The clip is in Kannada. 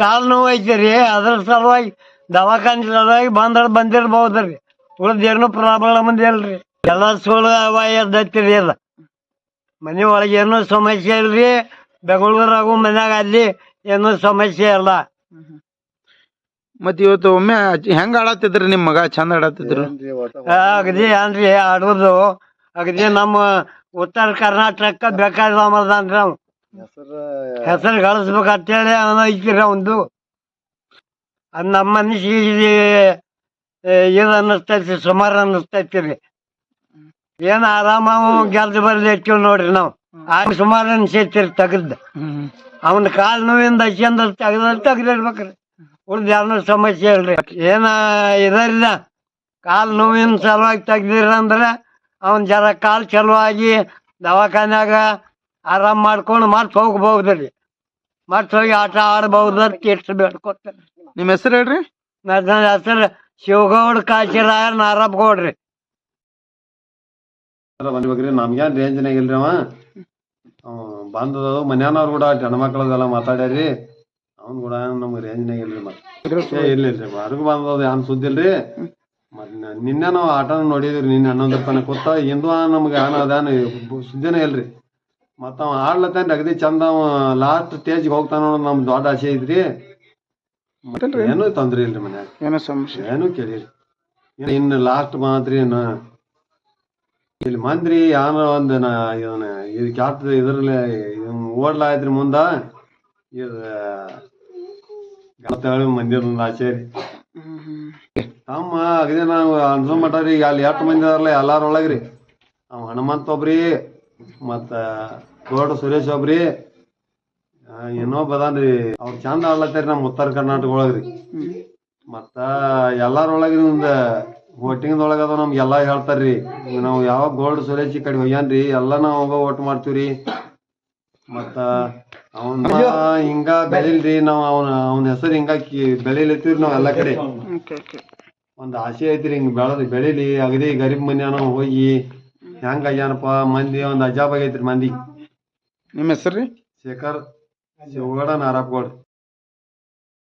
ಕಾಲು ನೋವು ಐತಿ ರೀ. ಅದ್ರ ಸಲುವಾಗಿ ದವಾಖಾನೆ ಸಲುವಾಗಿ ಬಂದ್ರ ಬಂದಿರ್ಬಹುದ್ರಿ ಉಳ್ದೇನು ಪ್ರಾಬ್ಲಮ್ ಅಲ್ರಿ ಎಲ್ಲ ಸುಳ್ಳು ಅವ ಎದ್ದೈತಿ ರೀ ಅದ ಮನೆ ಒಳಗೆ ಏನೂ ಸಮಸ್ಯೆ ಇಲ್ರಿ. ಬೆಂಗಳೂರಾಗು ಮನ್ಯಾಗ ಅಲ್ಲಿ ಏನೂ ಸಮಸ್ಯೆ ಇಲ್ಲ. ಮತ್ ಇವತ್ತು ಒಮ್ಮೆ ಹೆಂಗ್ ಆಡತ್ತಿದ್ರಿ ನಿಮ್ ಮಗ? ಚಂದ ಆಡತ್ತಿದ್ರು? ಅಗದಿ ಏನ್ರಿ ಆಡೋದು. ಅಗದಿ ನಮ್ಮ ಉತ್ತರ ಕರ್ನಾಟಕ ಬೇಕಾದನ್ರಿ ಅವ್. ಹೆಸರು ಗಳಿಸ್ಬೇಕಂತೇಳಿ ಅವನ ಐತಿರ ಒಂದು. ಅದು ನಮ್ಮ ಮನಸ್ಸಿಗೆ ಇದು ಅನ್ನಿಸ್ತೈತಿ ಸುಮಾರು ಅನ್ನಿಸ್ತೈತಿ ರೀ ಏನು ಆರಾಮ ಗೆಲ್ದು ಬರ್ಲಿ ಇರ್ತೀವಿ ನೋಡ್ರಿ ನಾವು. ಆಗ ಸುಮಾರು ಅನ್ಸೈತಿ ರೀ ಹ್ಮ್. ಅವನ ಕಾಲು ನೋವಿಂದ ಹಚ್ಚಿಂದ ತೆಗ್ದ ತೆಗ್ದಿರ್ಬೇಕ್ರಿ. ಉಳ್ದು ಯಾರನ್ನೂ ಸಮಸ್ಯೆ ಇಲ್ರಿ. ಏನ ಇದರಿಂದ ಕಾಲು ನೋವಿನ ಸಲುವಾಗಿ ತೆಗ್ದಿರಂದ್ರೆ ಅವನ್ ಜರ ಕಾಲು ಚಲುವಾಗಿ ದವಾಖಾನ್ಯಾಗ ಆರಾಮ್ ಮಾಡ್ಕೊಂಡು ಮತ್ತೆ ಹೋಗ್ಬಹುದ್ರಿ ಮತ್ತೆ ಹೋಗಿ ಆಟ ಆಡಬಹುದು ಅಂತ ಎಷ್ಟು ಬೇಡ್ಕೊತಾರೆ ನಿಮ್ ಹೆಸರು ಹೇಳ್ರಿ? ನನ್ನ ಹೆಸರು ಶಿವಗೌಡ ಕಾಶಿರಾಯ ನಾರಪ್ಪ ಗೌಡ್ರಿ ಬಂದ್ಬೇಕ್ರಿ ನಮ್ಗೇನ್ ರೇಂಜ್ನಾಗ ಇಲ್ರಿ ಅವ? ಅವ ಬಂದದ ಮನ್ಯಾನವ್ರು ಕೂಡ ಹೆಣ್ಮಕ್ಳದೆಲ್ಲ ಮಾತಾಡ್ಯಾರಿ. ಅವ್ನು ಕೂಡ ನಮ್ಗೆ ರೇಂಜ್ನಾಗ ಇಲ್ರಿ ಮತ್ತೆ ಇಲ್ಲ ಇಲ್ರಿ ಹೊರಗ್ ಬಂದದ ಏನ್ ಸುದ್ದಿ ಇಲ್ರಿ? ಮತ್ ನ- ನಿನ್ನೆ ನಾವು ಆಟನ ನೋಡಿದ್ರಿ ನಿನ್ನೆ ಹನ್ನೊಂದು ರೂಪಾಯಿ ಕೂತ ಇಂದು ನಮ್ಗೆ ಏನ ಅದಾನ ಸುದ್ದಿನೇ ಇಲ್ರಿ. ಮತ್ತ ಅವ ಆಡ್ಲತ್ತಾನ ಅಗದಿ ಚಂದ ಅವ ಲಾಸ್ಟ್ ಸ್ಟೇಜ್ಗೆ ಹೋಗ್ತಾನ ಅನ್ನೋದು ನಮ್ ದೊಡ್ಡ ಆಸೆ ಐತ್ರಿ. ಮತ್ತೇನ್ರಿ? ಏನು ತೊಂದ್ರೆ ಇಲ್ರಿ ಮನ್ಯಾಗ. ಏನೋ ಸಮಸ್ಯೆ ಏನು ಕೇಳಿರಿ. ಇನ್ನು ಲಾಸ್ಟ್ ಮಾತ್ರಿ ಇನ್ನು ಇಲ್ಲಿ ಮಂದ್ರಿ ಯಾನ ಒಂದ್ ನಾ ಇವನ ಇದು ಕ್ಯಾಟ್ ಇದ್ರಲ್ಲಿ ಓಡ್ಲಾಯ್ತ್ರಿ ಮುಂದ ಇದು ಗತ್ತೇಳಿ ಮಂದಿ ಒಂದು ಆಸೆ ರೀ ತಮ್ಮ ಅಗದಿ ನಾವು ಅನ್ಸೋ ಮಟ್ಟ ರೀ ಅಲ್ಲಿ ಎಷ್ಟು ಮಂದಿ ಅದಾರಲ್ಲ ಎಲ್ಲಾರ ಒಳಗ್ರಿ. ಅವ ಹನುಮಂತ ಒಬ್ರಿ ಮತ್ತ ಗೋಲ್ಡ್ ಸುರೇಶ್ ಒಬ್ರಿ ಏನೋ ಇನ್ನೊಬ್ಬ ಅವ್ರ ಅವ್ರು ಚಂದ ಆಡ್ಲತ್ತಾರಿ ನಮ್ಮ ಉತ್ತರ ಕರ್ನಾಟಕ ಒಳಗ್ರಿ. ಮತ್ತ ಎಲ್ಲರೊಳಗಿನ ಒಂದ ವೋಟಿಂಗ್ದೊಳಗ ಅದ ನಮ್ಗೆ ಎಲ್ಲಾ ಹೇಳ್ತಾರ್ರಿ. ನಾವು ಯಾವ ಗೋಲ್ಡ್ ಸುರೇಶ್ ಈ ಕಡೆ ಹೋಗ್ಯಾನ್ರಿ ಎಲ್ಲ ನಾವು ಹೋಗ ವೋಟ್ ಮಾಡ್ತೀವ್ರಿ. ಮತ್ತ ಅವನ್ ಹಿಂಗ ಬೆಳಿಲ್ರಿ ನಾವು ಅವನ ಅವನ ಹೆಸರು ಹಿಂಗ ನಾವು ನಾವ್ ಎಲ್ಲಾ ಕಡೆ. ಒಂದ್ ಆಸೆ ಐತ್ರಿ ಹಿಂಗ್ ಬೆಳದ್ ಬೆಳಿಲಿ ಅಗದಿ ಗರೀಬ್ ಮನ್ಯಾನ ಹೋಗಿ ಹೆಂಗ ಆಗ್ಯಾನಪ್ಪ ಮಂದಿ ಒಂದು ಅಜಾಬ್ ಆಗೈತ್ರಿ ಮಂದಿ. ನಿಮ್ಮ ಹೆಸರು ರೀ? ಶೇಖರ್ ಶಿವಗೌಡ ನಾರಾಪ್ಗೌಡ್